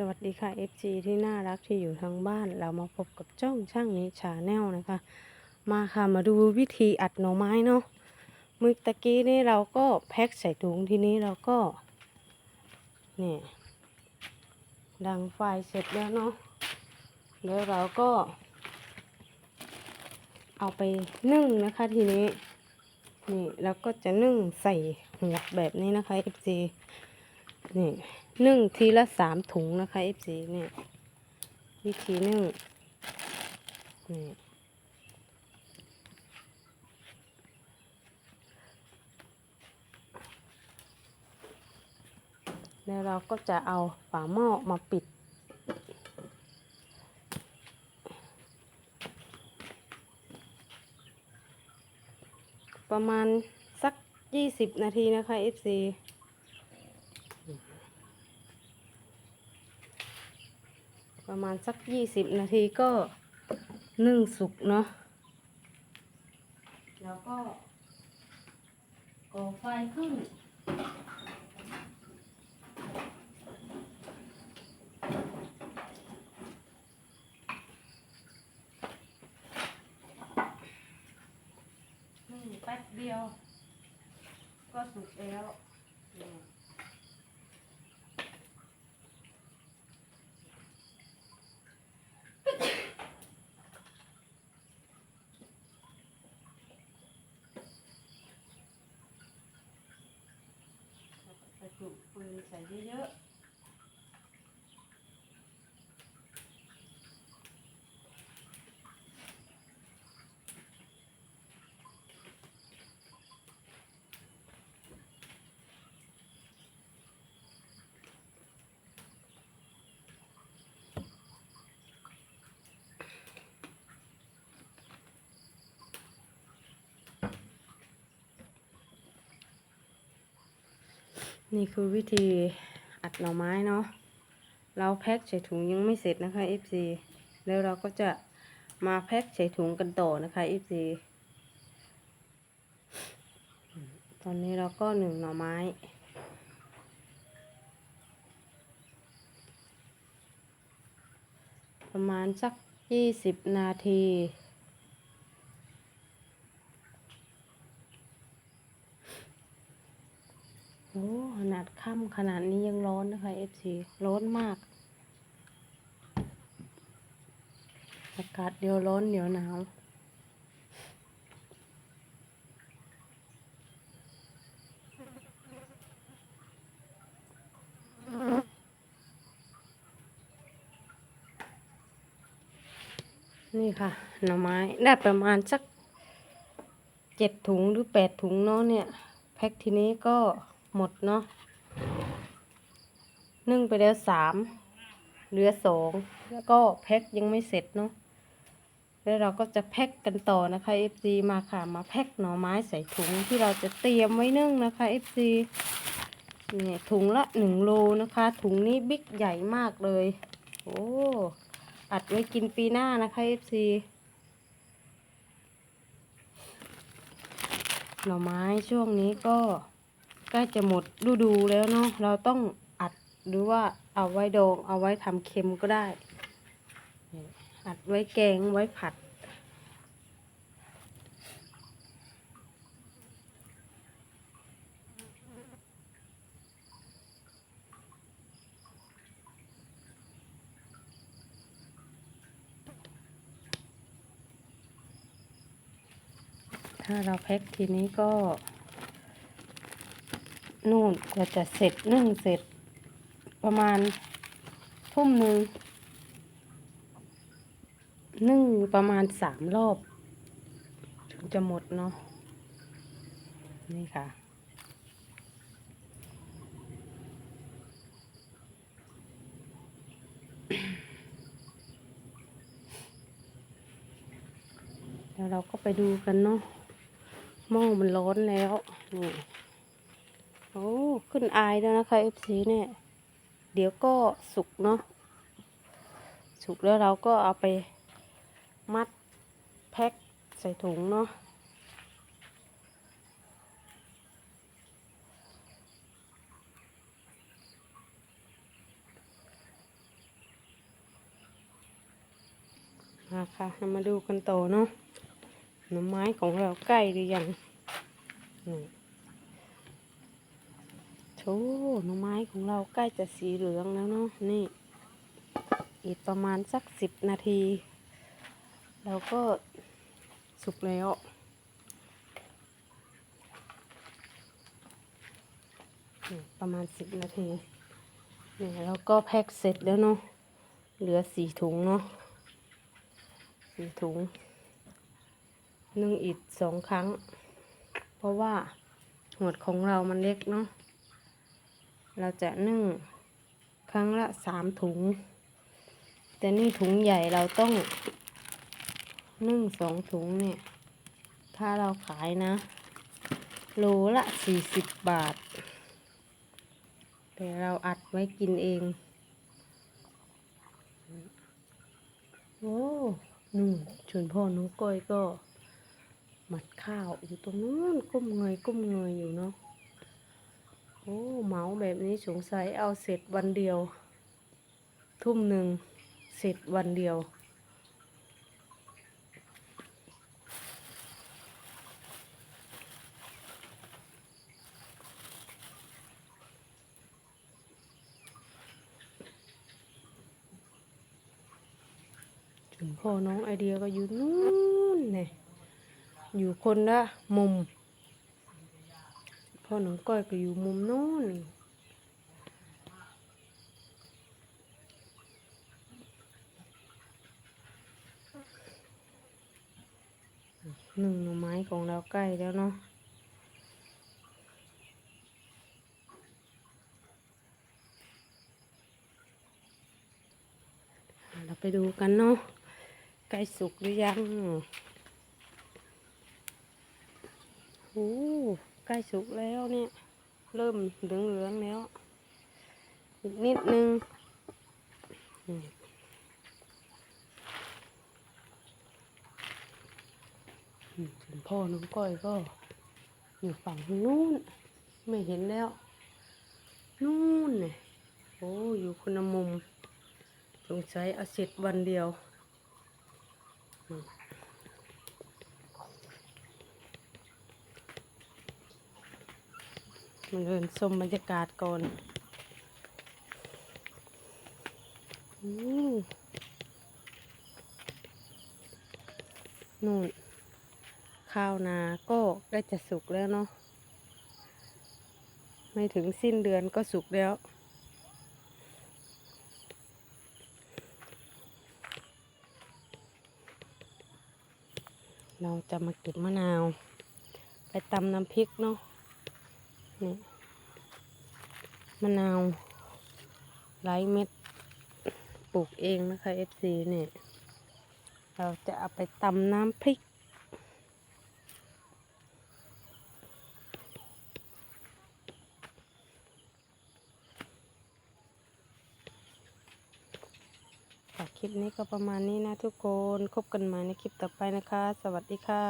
สวัสดีค่ะ FG ที่น่ารักที่อยู่ทางบ้าน เรามาพบกับจ้องช่างนี้ชาแนลนะคะ มาค่ะมาดูวิธีอัดหน่อไม้เนาะมือตะกี้นี่เราก็แพ็คใส่ถุงทีนี้เราก็นี่ดังไฟเสร็จแล้วเนาะแล้วเราก็ เอาไปนึ่งนะคะทีนี้นี่เราก็จะนึ่งใส่หัวแบบนี้นะคะ FG นี่ นึ่งทีละสามถุงนะคะ FC เนี่ยวิธีนึ่งนี่แล้วเราก็จะเอาฝาหม้อมาปิด ประมาณสักยี่สิบนาทีนะคะ FC ประมาณสักยี่สิบนาทีก็นึ่งสุกเนาะแล้วก็ก่อไฟขึ้น นึ่งแป๊บเดียว ก็สุกแล้วนี่ ไปปลูกฟืน ใส่เยอะๆ นี่คือวิธีอัดหน่อไม้เนาะ เราแพ็คใส่ถุงยังไม่เสร็จนะคะ FC แล้วเราก็จะมาแพ็คใส่ถุงกันต่อนะคะ FC ตอนนี้เราก็หนึ่งหน่อไม้ประมาณสักยี่สิบนาที อ้ขนาดค่ำขนาดนี้ยังร้อนนะคะ FC ร้อนมาก อากาศเดี๋ยวร้อนเดี๋ยวหนาวนี่ค่ะ หน่อไม้ได้ประมาณสักเจ็ดถุงหรือแปดถุงเนาะเนี่ย แพ็คทีนี้ก็ หมดเนาะนึ่งไปแล้วสามเหลือสองแล้วก็แพ็คยังไม่เสร็จเนาะแล้วเราก็จะแพ็คกันต่อนะคะ FC มาค่ะมาแพ็คหน่อไม้ใส่ถุงที่เราจะเตรียมไว้นึ่งนะคะ FC เนี่ยถุงละหนึ่งโลนะคะ ถุงนี้บิ๊กใหญ่มากเลย โอ้อัดไว้กินปีหน้านะคะ FC หน่อไม้ช่วงนี้ก็ ใกล้จะหมดฤดูแล้วเนาะเราต้องอัดหรือว่าเอาไว้ดองเอาไว้ทำเค็มก็ได้ อัดไว้แกงไว้ผัด ถ้าเราแพ็คทีนี้ก็ นู่นกว่าจะเสร็จนึ่งเสร็จประมาณทุ่มหนึ่งนึ่งประมาณสามรอบ ถึงจะหมดเนาะนี่ค่ะ แล้วเราก็ไปดูกันเนาะหม้อมันร้อนแล้วนี่ โอ้ขึ้นอายแล้วนะคะเอฟซีเนี่ย เดี๋ยวก็สุกเนาะสุกแล้วเราก็เอาไปมัดแพ็คใส่ถุงเนาะมาค่ะ มาดูกันต่อเนาะหน้อไม้ของเราใกล้หรือยังนี่ โธ่หน่อไม้ของเราใกล้จะสีเหลืองแล้วเนาะนี่ อีกประมาณสักสิบนาที เราก็สุกแล้วประมาณสิบนาทีนี่เราก็แพ็คเสร็จแล้วเนาะเหลือสี่ถุงเนาะสี่ถุงนึ่งอีกสองครั้ง เพราะว่าหวดของเรามันเล็กเนาะ เราจะนึ่งครั้งละสามถุง แต่นี่ถุงใหญ่เราต้อง นึ่งสองถุงเนี่ย ถ้าเราขายนะโลละสี่สิบบาท แต่เราอัดไว้กินเอง โอ้นู่นชวนพ่อน้ก้อยก็หมัดข้าวอยู่ตรงนู้นก้มเงยก้มเงยอยู่เนาะ โอ้เมาแบบนี้สงสัยเอาเสร็จวันเดียว ทุ่มหนึ่งเสร็จวันเดียว ถึงพ่อน้องไอเดียก็อยู่นู่นเนี่ยอยู่คนละมุม พ่อน้องก้อยก็อยู่มุมโน้นหนึ่งหน่อไม้ของเราใกล้แล้วเนาะเราไปดูกันเนาะใกล้สุกหรือยังโอ้ ใกล้สุกแล้วเนี่ย เริ่มเหลืองๆแล้ว อีกนิดนึงพอืมส่วนพ่อน้องก้อยก็อยู่ฝั่งนู้น ไม่เห็นแล้ว นู่นเนี่ยโอ้อยู่คนละมุมสงสัยเอาเสร็จวันเดียว มาเดินชมบรรยากาศก่อนอนู่น ข้าวนาก็ใกล้จะสุกแล้วเนาะ ไม่ถึงสิ้นเดือนก็สุกแล้วเราจะมาเก็บมะนาว ไปตำน้ำพริกเนาะ นี่มะนาวไร้เม็ดปลูกเองนะคะ FC เนี่ยเราจะเอาไปตำน้ำพริกค่ะคลิปนี้ก็ประมาณนี้นะทุกคน คบกันใหม่ในคลิปต่อไปนะคะ สวัสดีค่ะ